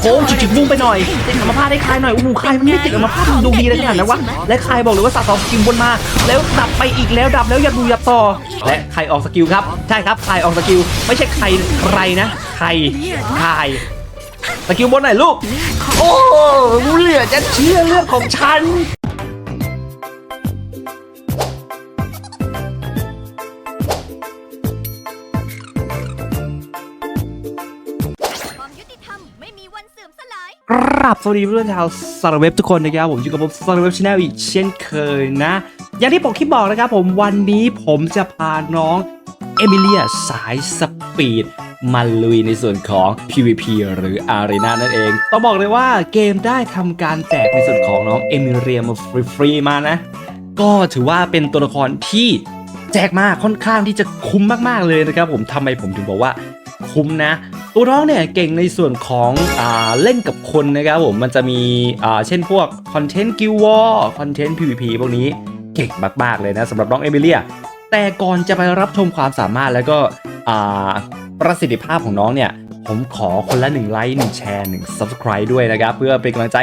โค้งฉิกมุ่งไปหน่อยติดอัมพาตได้คลายหน่อยโอ้โหคลายมันไม่ติดอัมพาตมันดูดีเลยขนาดนั้นวะและคลายบอกเลยว่าสะสมสกิลบนมา แล้วดับไปอีกแล้วดับแล้วอย่าดูอย่าต่อ และใครออกสกิลครับใช่ครับใครออกสกิลไม่ใช่ใครใครนะใครใครสกิลบนไหนลูก โอ้เหลือจะเชื่อเรื่องของฉัน ราบสวัสดีเพื่อนชาวสารเว็บทุกคนนะครับผมอยู่กับผมสารเว็บชาแนลอีกเช่นเคยนะ อย่างที่ผมคลิปบอกนะครับผมวันนี้ผมจะพาน้องเอมิเลียสายสปีดมาลุยในส่วนของ PVP หรือ Arena นั่นเอง ต้องบอกเลยว่าเกมได้ทำการแจกในส่วนของน้องเอมิเลียมาฟรีๆมานะ ก็ถือว่าเป็นตัวละครที่แจกมาค่อนข้างที่จะคุ้มมากๆเลยนะครับผมทำไมผมถึงบอกว่าคุ้มนะ ตัวน้องเนี่ยเก่งในส่วนของอ่าเล่นกับคนนะครับผมมันจะมีอ่าเช่นพวกคอนเทนต์กิววอร์คอนเทนต์ PVP พวกนี้เก่งมากๆเลยนะสำหรับน้องเอมิเลีย แต่ก่อนจะไปรับชมความสามารถแล้วก็อ่าประสิทธิภาพของน้องเนี่ย ผมขอคนละ1ไลค์1แชร์1 Subscribe ด้วยนะครับ เพื่อเป็นกำลังใจ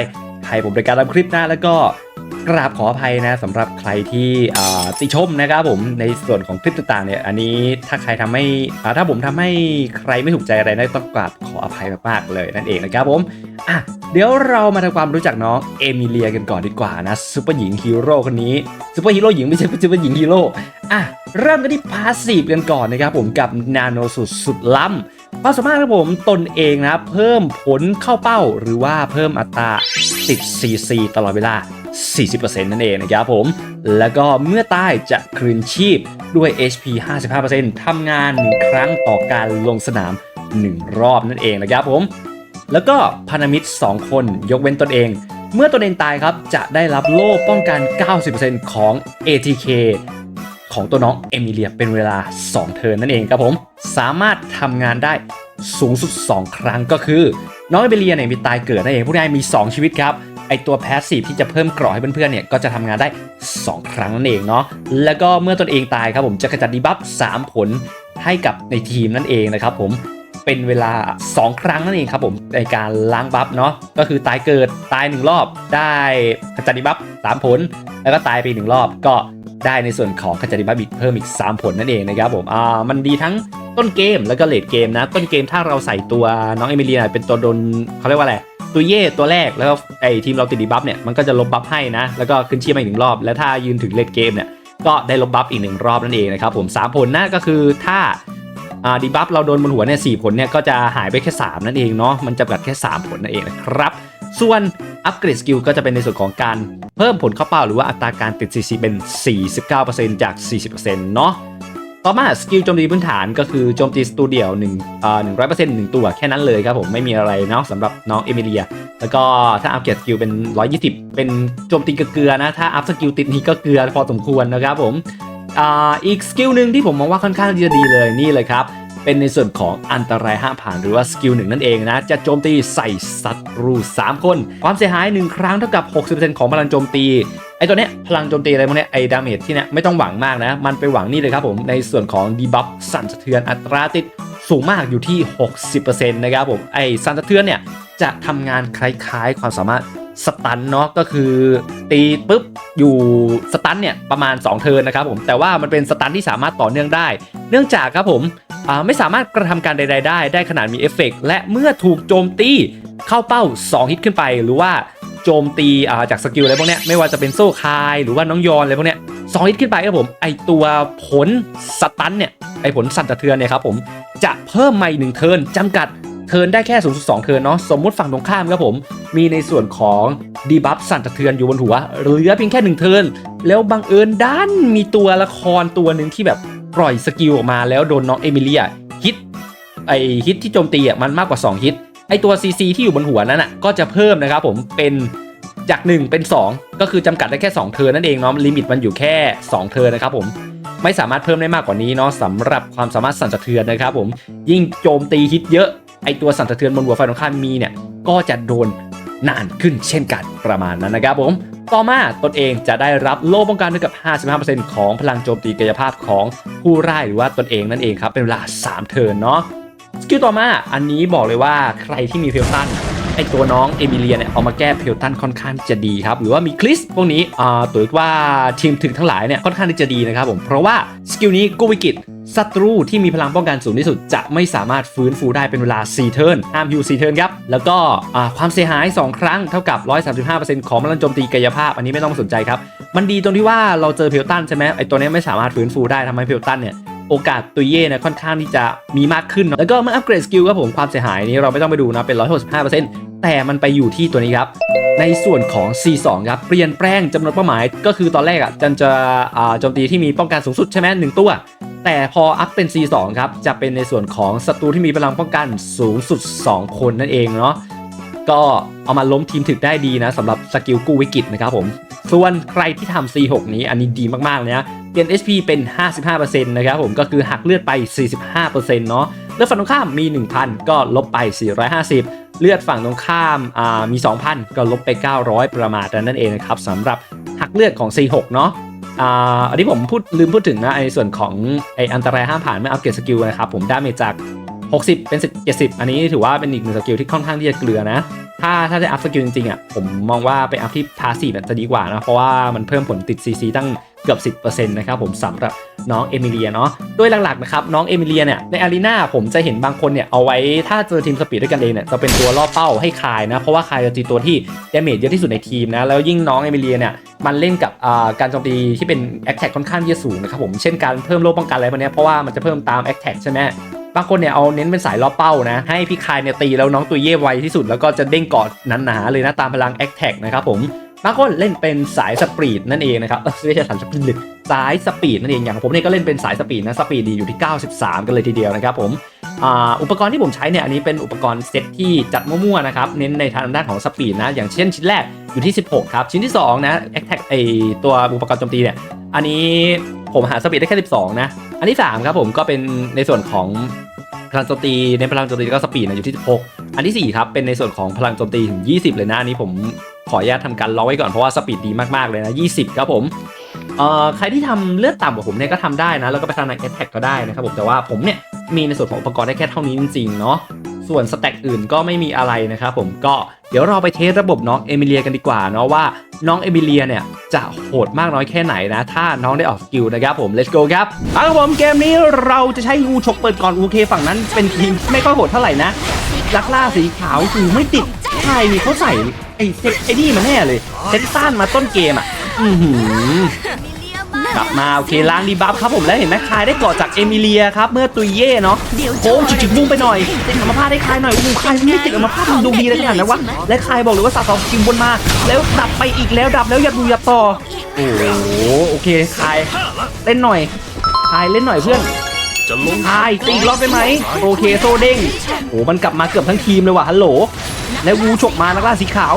ให้ผมในการทำคลิปหนะแล้วก็ กราบขออภัยนะสำหรับใครที่ติชมนะครับผมในส่วนของคลิปต่างๆเนี่ยอันนี้ถ้าใครทำให้ถ้าผมทำให้ใครไม่ถูกใจอะไรนะต้องกราบขออภัยมากๆเลยนั่นเองนะครับผมอะเดี๋ยวเรามาทำความรู้จักน้องเอมิเลียกันก่อนดีกว่านะซูเปอร์หญิงฮีโร่คนนี้ซูเปอร์ฮีโร่หญิงไม่ใช่ซูเปอร์หญิงฮีโร่อะเริ่มกันที่พาสซีฟกันก่อนนะครับผมกับนาโนสุดสุดล้ำความสามารถครับผมตนเองนะเพิ่มผลเข้าเป้าหรือว่าเพิ่มอัตราติด CC ตลอดเวลา 40%นั่นเองนะครับผม แล้วก็เมื่อตายจะคืนชีพด้วย HP 55%ทำงาน 1 ครั้งต่อการลงสนาม 1 รอบนั่นเองนะครับผม แล้วก็พันธมิตร 2 คนยกเว้นตนเอง เมื่อตนเองตายครับจะได้รับโล่ป้องกัน 90%ของ ATK ของตัวน้องเอมิเลียเป็นเวลา 2 เทิร์นนั่นเองครับผม สามารถทำงานได้สูงสุด 2 ครั้งก็คือ น้องเอมิเลียเนี่ยมีตายเกิดนั่นเองผู้ได้มี 2 ชีวิตครับ ไอตัวแพสซีฟที่จะเพิ่มเกราะให้เพื่อนๆเนี่ยก็จะทำงานได้ 2 ครั้งนั่นเองเนาะแล้วก็เมื่อตนเองตายครับผมจะกระจัดดีบัฟ3ผลให้กับในทีมนั่นเองนะครับผมเป็นเวลา 2 ครั้งนั่นเองครับผมในการล้างบัฟเนาะก็คือตายเกิดตาย 1 รอบ ได้ขจัดดีบัฟ3ผล แล้วก็ตายไปหนึ่งรอบก็ได้ในส่วนของขจัดดีบัฟอีกเพิ่มอีก 3 ผลนั่นเองนะครับผมอ่ามันดีทั้งต้นเกมแล้วก็เลดเกมนะ ต้นเกมถ้าเราใส่ตัวน้องเอมิเลียเป็นตัวโดนเขาเรียกว่าอะไร ตัวเย่ตัวแรกแล้วก็ไอทีมเราติดดีบัฟเนี่ยมันก็จะลบบัฟให้นะ แล้วก็ขึ้นชีพมาอีกหนึ่งรอบ แล้วถ้ายืนถึงเลดเกมเนี่ยก็ได้ลบบัฟอีกหนึ่งรอบนั่นเองนะครับผมสามผลนะก็คือถ้าอ่าดีบัฟเราโดนบนหัวเนี่ยสผลเนี่ยก็จะหายไปแค่ 3 นั่นเองเนาะมันจะกัดแค่ 3 ผลนั่นเองนะครับ ส่วนอัปเกรดสกิลก็จะเป็นในส่วนของการเพิ่มผลเข้าเป้าหรือว่าอัตราการติด CC เป็น 49%จาก 40%เนาะ ต่อมาสกิลโจมตีพื้นฐานก็คือโจมตีสตูเดียวหนึ่งอ่า100%หนึ่งตัวแค่นั้นเลยครับผมไม่มีอะไรเนาะสำหรับน้องเอมิเลีย แล้วก็ถ้าอัปเกรดสกิลเป็น120เป็นโจมตีเกลือนะ ถ้าอัพสกิลติดนี้ก็เกลือพอสมควรนะครับผมอ่าอีกสกิลหนึ่งที่ผมมองว่าค่อนข้างจะดีเลยนี่เลยครับเป็นในส่วนของอันตรายห้ามผ่านหรือว่าสกิลหนึ่งนั่นเองนะ จะโจมตีใส่ศัตรู 3 คน ความเสียหาย 1 ครั้งเท่ากับ 60%ของพลังโจมตี ไอตัวเนี้ยพลังโจมตีอะไรพวกเนี้ยไอดาเมจที่เนี้ยไม่ต้องหวังมากนะ มันไปหวังนี่เลยครับผม ในส่วนของดีบัฟสั่นสะเทือนอัตราติดสูงมากอยู่ที่ 60%นะครับผมไอสั่นสะเทือนเนี่ยจะทำงานคล้ายๆ ความสามารถสตันเนาะก็คือตีปุ๊บอยู่สตันเนี่ยประมาณ 2 เทิร์นนะครับผมแต่ว่ามันเป็นสตันที่สามารถต่อเนื่องได้ เนื่องจากครับผมไม่สามารถกระทำการใด ๆ ได้ได้ขนาดมีเอฟเฟกต์และเมื่อถูกโจมตีเข้าเป้า 2 ฮิตขึ้นไป หรือว่า โจมตีจากสกิลอะไรพวกเนี้ยไม่ว่าจะเป็นโซ่คายหรือว่าน้องยอนอะไรพวกเนี้ยสองฮิตขึ้นไปครับผมไอตัวผลสตันเนี่ยไอผลสั่นสะเทือนเนี่ยครับผมจะเพิ่มมาอีกหนึ่งเทิร์นจำกัดเทิร์นได้แค่สูงสุด2เทิร์นเนาะสมมุติฝั่งตรงข้ามครับผม มีในส่วนของดีบัฟสั่นสะเทือนอยู่บนหัวเหลือเพียงแค่1เทิร์นแล้วบังเอิญด้านมีตัวละครตัวหนึ่งที่แบบปล่อยสกิลออกมาแล้วโดนน้องเอมิเลียฮิตไอฮิตที่โจมตีอะมันมากกว่า 2 ฮิตไอตัว CC ที่อยู่บนหัวนั้นอะก็จะเพิ่มนะครับผมเป็น จาก 1 เป็น 2 ก็คือจำกัดได้แค่ 2 เทิร์นนั่นเองเนาะลิมิตมันอยู่แค่ 2 เทิร์นนะครับผมไม่สามารถเพิ่มได้มากกว่านี้เนาะสำหรับความสามารถสั่นสะเทือนนะครับผมยิ่งโจมตีฮิตเยอะไอตัวสั่นสะเทือนบนหัวไฟตรงข้ามมีเนี่ยก็จะโดนนานขึ้นเช่นกันประมาณนั้นนะครับผมต่อมาตนเองจะได้รับโล่ป้องกันเท่ากับ 55%ของพลังโจมตีกายภาพของผู้ร่ายหรือว่าตนเองนั่นเองครับเป็นเวลา 3 เทิร์นเนาะสกิลต่อมาอันนี้บอกเลยว่าใครที่มีเฟลตัน ไอตัวน้องเอมิเลียเนี่ยเอามาแก้เพลตันค่อนข้างจะดีครับ หรือว่ามีคลิสพวกนี้อ่าตัวว่าทีมถึงทั้งหลายเนี่ยค่อนข้างที่จะดีนะครับผมเพราะว่าสกิลนี้กู้วิกฤตศัตรูที่มีพลังป้องกันสูงที่สุดจะไม่สามารถฟื้นฟูได้เป็นเวลา 4 เทิร์นห้ามยู4เทิร์นครับ แล้วก็ความเสียหาย 2 ครั้งเท่ากับ 135%ของพลังโจมตีกายภาพ อันนี้ไม่ต้องสนใจครับ มันดีตรงที่ว่าเราเจอเพลตันใช่ไหมไอตัวนี้ไม่สามารถฟื้นฟูได้ทำให้เพลตันเนี่ย โอกาสตุยเย่เนี่ยค่อนข้างที่จะมีมากขึ้นเนอะแล้วก็เมื่ออัปเกรดสกิลครับผมความเสียหายนี้เราไม่ต้องไปดูนะเป็น 165%แต่มันไปอยู่ที่ตัวนี้ครับ ในส่วนของ C2 ครับเปลี่ยนแปลงจำนวนเป้าหมาย ก็คือตอนแรกอะจันจะโจมตีที่มีป้องกันสูงสุดใช่ไหมหนึ่งตัว แต่พออัพเป็น C2 ครับจะเป็นในส่วนของศัตรูที่มีพลังป้องกันสูงสุด 2 คนนั่นเองเนาะก็เอามาล้มทีมถึกได้ดีนะสำหรับสกิลกู้วิกฤตนะครับผมส่วนใครที่ทำ C6 นี้อันนี้ดีมากๆเลยนะ เลี่ยน HP เป็น 55%นะครับผมก็คือหักเลือดไป 45%เนาะเลือดฝั่งตรงข้ามมี 1,000 ก็ลบไป 450 เลือดฝั่งตรงข้ามอ่ามี 2,000 ก็ลบไป 900 ประมาณนั้นเองนะครับสำหรับหักเลือดของ C6 เนาะอ่าอันนี้ผมพูดลืมพูดถึงนะในส่วนของไออันตรายห้ามผ่านเมื่ออัปเกรดสกิลนะครับผมดาเมจจาก 60 เป็น 70 อันนี้ถือว่าเป็นอีกหนึ่งสกิลที่ค่อนข้างที่จะเกลือนะถ้าถ้าจะอัพสกิลจริงๆอะผมมองว่าไปอัพที่พาสีจะดีกว่านะเพราะว่ามันเพิ่มผลติด CC ตั้ง เกือบ 10%นะครับผมสำหรับน้องเอมิเลียเนาะโดยหลักๆนะครับน้องเอมิเลียเนี่ยในอารีนาผมจะเห็นบางคนเนี่ยเอาไว้ถ้าเจอทีมสปีดด้วยกันเองเนี่ยจะเป็นตัวล่อเป้าให้คายนะเพราะว่าคายจะตีตัวที่เดเมจเยอะที่สุดในทีมนะแล้วยิ่งน้องเอมิเลียเนี่ยมันเล่นกับการโจมตีที่เป็นแอคแท็กค่อนข้างที่จะสูงนะครับผมเช่นการเพิ่มโล่ป้องกันอะไรพวกนี้เพราะว่ามันจะเพิ่มตามแอคแท็กใช่ไหมบางคนเนี่ยเอาเน้นเป็นสายล่อเป้านะ ให้พี่คายเนี่ยตีแล้วน้องตัวเย่ไวที่สุดแล้วก็จะเด้งกอดหนาๆเลยนะตามพลังแอคแท็กนะครับผม บางคนเล่นเป็นสายสปีดนั่นเองนะครับไม่ใช่สายสปีดสายสปีดนั่นเองอย่างผมเนี่ยก็เล่นเป็นสายสปีดนะสปีดดีอยู่ที่ 93 กันเลยทีเดียวนะครับผมอ,อุปกรณ์ที่ผมใช้เนี่ยอันนี้เป็นอุปกรณ์เซตที่จัดมั่วๆนะครับเน้นในทางด้านของสปีดนะอย่างเช่นชิ้นแรกอยู่ที่ 16 ครับ ชิ้นที่ 2 นะแอคแท็กไอตัวอุปกรณ์โจมตีเนี่ยอันนี้ผมหาสปีดได้แค่ 12 นะ อันที่ 3 ครับผมก็เป็นในส่วนของพลังโจมตีในพลังโจมตีก็สปีดนะอยู่ที่ 16 อันทีสี่4 ครับ เป็นในส่วนของพลังโจมตีถึง 20 เลยนะ อันนี้ผม ขออนุญาตทำการล็อกไว้ก่อนเพราะว่าสปีดดีมากๆเลยนะ 20 ครับผมเอ่อใครที่ทำเลือดต่ำกว่าผมเนี่ยก็ทำได้นะ แล้วก็ไปทำในแอทแทกก็ได้นะครับผมแต่ว่าผมเนี่ยมีในส่วนของอุปกรณ์ได้แค่เท่านี้จริงๆเนาะส่วนสแต็กอื่นก็ไม่มีอะไรนะครับผมก็เดี๋ยวเราไปเทสระบบน้องเอมิเลียกันดีกว่าเนาะว่าน้องเอมิเลียเนี่ยจะโหดมากน้อยแค่ไหนนะ ถ้าน้องได้ออกสกิลนะครับผม let's go ครับเอาละครับผมเกมนี้เราจะใช้งูฉกเปิดก่อนโอเคฝั่งนั้นเป็นทีมไม่ค่อยโหดเท่าไหร่นะ ลักล่าสีขาวคือไม่ติดใครนี่เขาใส่ไอ้เซ็ตไอ้นี่มาแน่เลยเซ็ตต้านมาต้นเกมอะ อือหือกลับมาโอเคล้างดีบัฟครับผมแล้วเห็นไหมคายได้เกาะจากเอมิเลียครับเมื่อตุยเย่เนาะโค้งจิกๆบุ้งไปหน่อยติดอัมพาตได้คายหน่อยอู้คายไม่ติดอัมพาตมันดูดีเลยขนาดนั้นวะและคายบอกเลยว่าสาสองกิมบนมา แล้วดับไปอีกแล้วดับแล้วอย่าดูอย่าต่อโอ้โหโอเคคายเล่นหน่อยคายเล่นหน่อยเพื่อน จะลงคายตีอีกรอบได้ไหม โอเคโซเด้งโอ้มันกลับมาเกือบทั้งทีมเลยว่ะฮัลโหล แล้ววูฉกมานักล่าสีขาว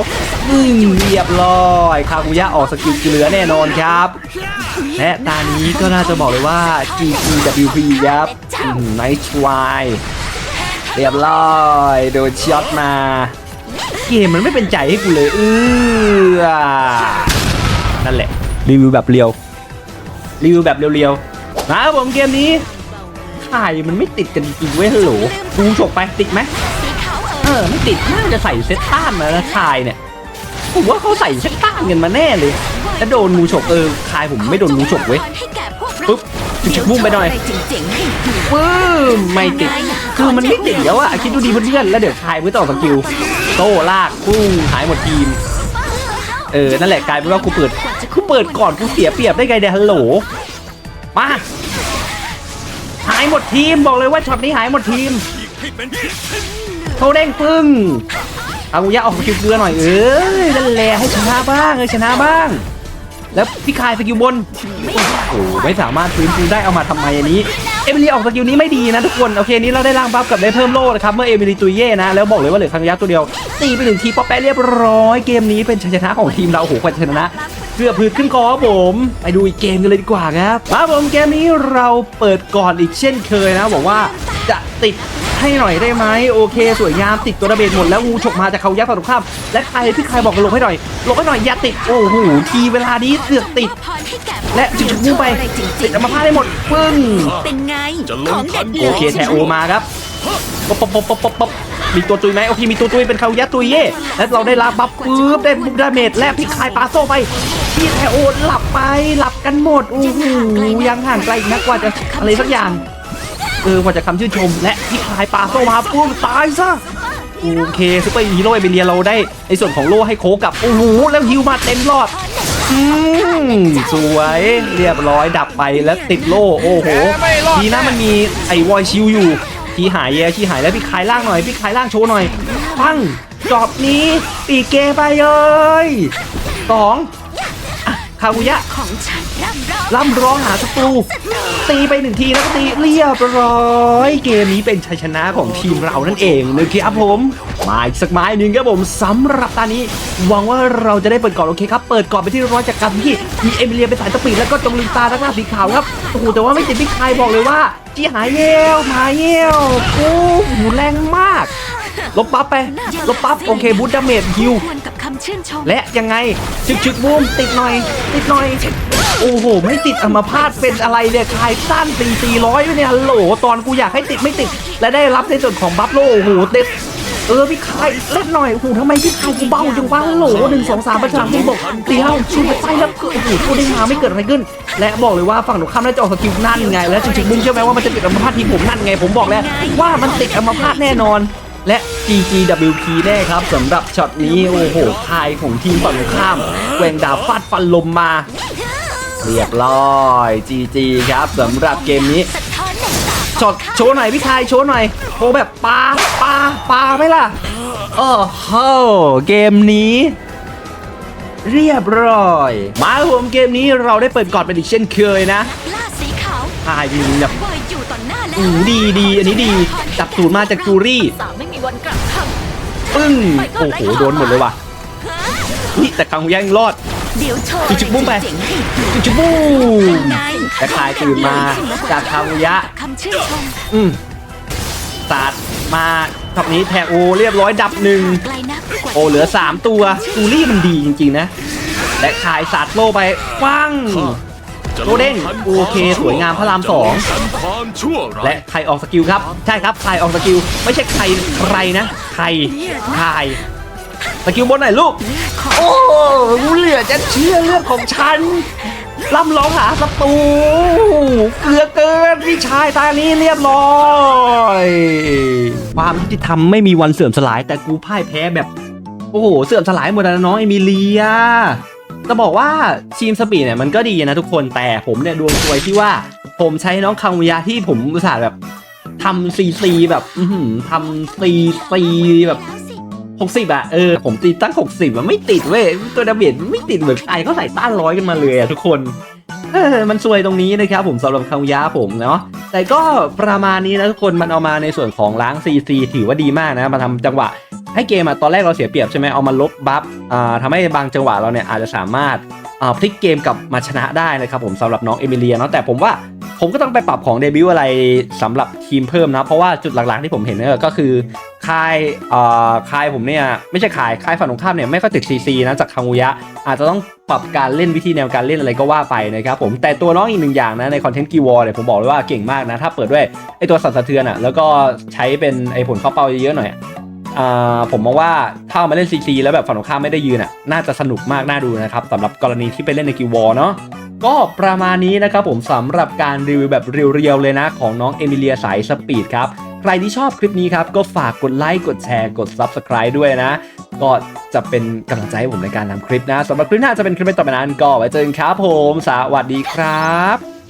อืมเรียบร้อยคากุยะออกสกิลเกลือแน่นอนครับ และตานี้ก็น่าจะบอกเลยว่า GGWP ครับไนท์ทรายเรียบร้อยโดนช็อตมา เกมมันไม่เป็นใจให้กูเลยเออนั่นแหละ รีวิวแบบเรียว รีวิวแบบเรียวๆนะครับผมเกมนี้ ถ่ายมันไม่ติดกันจริงเว้ยฮัลโหลดูฉกไปติดไหมเออไม่ติดน่าจะใส่เซตต้านมาแล้วคายเนี่ยผมว่าเขาใส่เซตต้านกันมาแน่เลยแล้วโดนงูฉกเออคายผมไม่โดนงูฉกเว้ยปุ๊บจุกบุ้มไปหน่อยเดี๋วจะเาะรเจ๋งๆให้ดูปื้มไม่ติดคือมันไม่ติดแล้วอะคิดดูดีเพื่อนๆแล้วเดี๋ยวคายเพื่อต่อสกิลโต้ลากปุ้งหายหมดทีมเออนั่นแหละกลายเป็นว่ากูเปิดกูเปิดก่อนกูเสียเปรียบได้ไงเดี๋ยวฮัลโหลมา หายหมดทีมบอกเลยว่าช็อตนี้หายหมดทีมเป็นชิ้นโทเด้งปึ้งเอากุยะออกสกิลเกลือหน่อยเออนั่นแหละให้ชนะบ้างเออชนะบ้าง แล้วพี่คายสกิลบนโอ้โหไม่สามารถฟื้นฟูได้เอามาทำไมอันนี้เอมิลีออกสกิลนี้ไม่ดีนะทุกคนโอเคนี้เราได้ร่างบัฟกับได้เพิ่มโล่นะครับเมื่อเอมิลีตุยเย่นะแล้วบอกเลยว่าเหลือคังยักษ์ตัวเดียวตีไปหนึ่งทีป๊อปแปะเรียบร้อยเกมนี้เป็นชัยชนะของทีมเราโอ้โหกว่าจะชนะ เกือบพืดขึ้นคอครับผม ไปดูอีกเกมกันเลยดีกว่าครับมาผมเกมนี้เราเปิดก่อนอีกเช่นเคยนะบอกว่าจะติดให้หน่อยได้ไหมโอเค สวยงามติดตัวระเบิดหมดแล้วงูฉกมาจากเขายักษ์ฝั่งตรงข้ามและใครพี่ใครบอกหลบให้หน่อยหลบให้หน่อยอย่าติดโอ้โหทีเวลานี้เสือกติดพรให้แก่พวกและจุกงูไปเดี๋ยวจะเาะรเจ๋งๆติดอัมพาตได้หมดปึ้งเป็นไงจะลของงทัเด็นดโอเคแทโอมาครับป๊บป๊บป๊บป๊บป๊บป๊บ มีตัวตุยไหมโอเคมีตัวตุยเป็นคารุยะตุยเย่แล้วเราได้รับบัฟปุ๊บได้บุกดาเมจและพี่คายปาโซไปพี่แทโอหลับไปหลับกันหมดโอ้โหยังห่างไกลอีกนักกว่าจะอะไรสักอย่างเออกว่าจะคำชื่นชม และพี่คายปาโซมาปุ๊บตายซะโอเคซุปเปอร์ฮีโร่เอเบเรียเราได้ในส่วนของโล่ให้โคกับโอ้โหแล้วฮิวมาเต็มรอดสวยเรียบร้อยดับไปแล้วติดโล่โอ้โหทีนะมันมีไอวอยชิวอยู่ ทีหายแย่ทีหายแล้วพี่คายล่างหน่อยพี่คายล่างโชว์หน่อยปังจอบนี้ปีเกไปเลยสองอะคากุยะของฉันร่ำร้องล่ำร้องหาศัตรูตีไปหนึ่งทีแล้วก็ตีเรียบร้อย เกมนี้เป็นชัยชนะของทีมเรานั่นเองนะครับผม มาอีกสักไม้หนึ่งครับผมสำหรับตอนนี้หวังว่าเราจะได้เปิดก่อนโอเคครับเปิดก่อนไปที่ร้อยจากการที่มีเอมิเลียเป็นสายสปีดแล้วก็จงลืมตาทั้งหน้าสีขาวครับโอ้โหแต่ว่าไม่ติดพี่คายบอกเลยว่าจีหายเยวหายเยวโอ้โหแรงมากลบปั๊บไปลบปั๊บโอเคบูทดาเมจฮิวควรกับคำชื่นชมและยังไงชึกชึกบูมติดหน่อย ติดหน่อย โอ้โห ไม่ติดอัมาพาตเป็นอะไรเนี่ยคายสั้นตีตีร้อยเนี่ยฮัลโหลตอนกูอยากให้ติดไม่ติด และได้รับในส่วนของบัฟโลโอ้โหเด็ด เออพี่คายเล่นหน่อยโอ้โหทำไมพี่คายกูเบาจังวะโหลหนึ่งสองสามประชังที่บอกตีเล่าชูไปไส้แล้วโอ้โหกูได้มาไม่เกิดอะไรขึ้น และบอกเลยว่าฝั่งหนูข้ามน่าจะออกสกิลนั่นไง แล้วจริงๆบุ้งเชื่อไหมว่ามันจะติดอัมพาตทีผมนั่นไง ผมบอกแล้ว ว่ามันติดอัมพาตแน่นอนและ GGWP แน่ครับสำหรับช็อตนี้โอ้โหคายของทีมฝั่งตรงข้ามแกว่งดาบฟาดฟันลมมา เรียบร้อย GG ครับสำหรับเกมนี้ ช็อตโชว์หน่อยพี่คายโชว์หน่อยโชว์แบบปลาปลาปลาไหมล่ะโอ้โหเกมนี้ เรียบร้อย มาครับผมเกมนี้เราได้เปิดก่อนเป็นอีกเช่นเคยนะล่าสีขาวคายยิงแบบวายอยู่ต่อหน้าแล้วอืมดีดีอันนี้ดีจับสูตรมาจากจูรี่สามไม่มีวันกลับคปึ้งโอ้โหโดนหมดเลยว่ะนี่แต่กังยังรอดำ เดี๋ยวโชว์จุ๊บจุ๊บบุ้งไปเจ๋งให้ดูจุบูไงแต่คลายตื่นมาจากคาวุยะคำชื่นชมอืมสาดมาช็อตนี้แทโอเรียบร้อยดับหนึ่งไกลนักกว่าโอเหลือ 3 ตัวจูรี่มันดีจริง ๆ นะ และขายสาดโลไปปังจะโกเด้งโอเค สวยงามพระรามสองจะลทันความชั่วร้ายและใครออกสกิลครับ ใช่ครับใครออกสกิล ไม่ใช่ใครใครนะ ใครใคร สกิลบนไหนลูก โอ้กูเหลือจะเชื่อเลือดของฉันล่ำร้องหาศัตรูเกลือเกินพี่ชายตานี้เรียบร้อยความยุติธรรมไม่มีวันเสื่อมสลาย แต่กูพ่ายแพ้แบบ โอ้โหเสื่อมสลายหมดแล้วน้องเอมิเลียจะบอกว่าทีมสปีดเนี่ยมันก็ดีนะทุกคนแต่ผมเนี่ยดวงซวยที่ว่า ผมใช้น้องคังวิยาที่ผมอุตส่าห์แบบทำซีซีแบบทำซีซีแบบ แล้วสิหกสิบอะเออ ผมตีตั้งหกสิบมันไม่ติดเว้ย ตัวดาเมจมันไม่ติดเหมือนใครเขาใส่ต้านร้อยกันมาเลยอะทุกคนเออมันซวยตรงนี้นะครับผมสำหรับคังยาผมเนาะแต่ก็ประมาณนี้นะทุกคนมันเอามาในส่วนของล้างซีซีถือว่าดีมากนะมาทำจังหวะให้เกมอะตอนแรกเราเสียเปรียบใช่ไหมเอามาลบบัฟอ่าทำให้บางจังหวะเราเนี่ยอาจจะสามารถอ่าพลิกเกมกลับมาชนะได้นะครับผมสำหรับน้องเอมิเลียเนาะแต่ผมว่าผมก็ต้องไปปรับของเดบิวต์อะไรสำหรับทีมเพิ่มนะ เพราะว่าจุดหลักๆที่ผมเห็นเนี่ยก็คือ ค่ายเอ่าค่ายผมเนี่ยไม่ใช่ค่ายค่ายฝั่งตรงข้ามเนี่ยไม่ค่อยติดซีซีนะจากคังุยะ อาจจะต้องปรับการเล่นวิธีแนวการเล่นอะไรก็ว่าไปนะครับผมแต่ตัวน้องอีกหนึ่งอย่างนะในคอนเทนต์กีวอร์เนี่ยผมบอกเลยว่าเก่งมากนะ ถ้าเปิดด้วยไอตัวสั่นสะเทือนอะแล้วก็ใช้เป็นไอผลเข้าเป้าเยอะๆหน่อยอ่าผมมองว่าถ้ามาเล่นซีซีแล้วแบบฝั่งตรงข้ามไม่ได้ยืนอะน่าจะสนุกมากน่าดูนะครับสำหรับกรณีที่ไปเล่นในกิววอร์เนาะก็ประมาณนี้นะครับผมสำหรับการรีวิวแบบเรียวๆเลยนะ ของน้องเอมิเลียสายสปีดครับ ใครที่ชอบคลิปนี้ครับ ก็ฝากกดไลค์ กดแชร์ กด Subscribe ด้วยนะ ก็จะเป็นกำลังใจให้ผมในการทำคลิปนะสำหรับคลิปหน้าจะเป็นคลิปต่อไปนั้นก็ไว้เจอกันครับผม สวัสดีครับ